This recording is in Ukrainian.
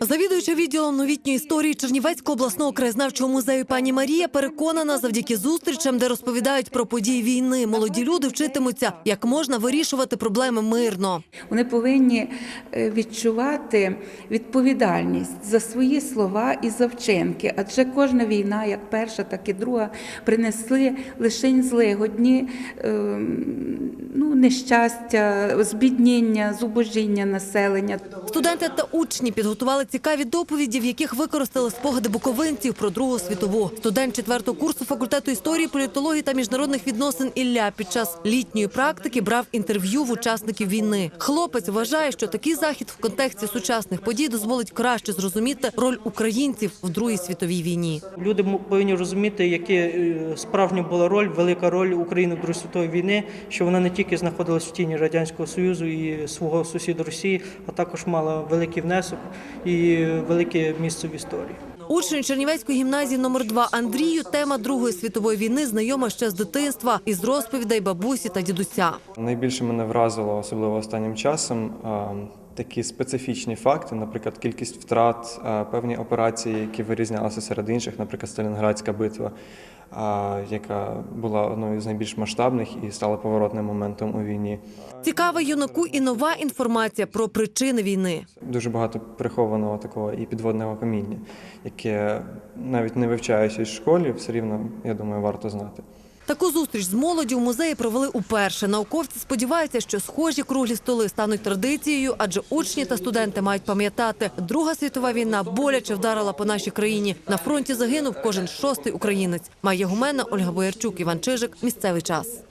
Завідуюча відділом новітньої історії Чернівецького обласного краєзнавчого музею пані Марія переконана, завдяки зустрічам, де розповідають про події війни, молоді люди вчитимуться, як можна вирішувати проблеми мирно. Вони повинні е, відчувати відповідальність за свої слова і за вчинки. Адже кожна війна, як перша, так і друга, принесли лише зле, одні ем, ну, нещастя, збідніння, зубожіння населення. Студенти та учні підготували цікаві доповіді, в яких використали спогади буковинців про Другу світову. Студент четвертого курсу факультету історії, політології та міжнародних відносин Ілля під час літньої практики брав інтерв'ю в учасників війни. Хлопець вважає, що такий захід в контексті сучасних подій дозволить краще зрозуміти роль українців в Другій світовій війні. Люди повинні розуміти, яка справжня була роль, велика роль України в Другої світової війни, що вона не тільки знаходилась в тіні Радянського Союзу і свого сусіда Росії, а також мала великий внесок і велике місце в історії. Учень Чернівецької гімназії номер 2 Андрію тема Другої світової війни знайома ще з дитинства із розповідей бабусі та дідуся. Найбільше мене вразило, особливо останнім часом, такі специфічні факти, наприклад, кількість втрат, певні операції, які вирізнялися серед інших, наприклад, Сталінградська битва, яка була одною з найбільш масштабних і стала поворотним моментом у війні. Цікава юнаку і нова інформація про причини війни. Дуже багато прихованого такого і підводного каміння, яке навіть не вивчаючись в школі, все рівно, я думаю, варто знати. Таку зустріч з молоддю в музеї провели уперше. Науковці сподіваються, що схожі круглі столи стануть традицією, адже учні та студенти мають пам'ятати, Друга світова війна боляче вдарила по нашій країні. На фронті загинув кожен шостий українець. Має Гумена, Ольга Боярчук, Іван Чижик. Місцевий час.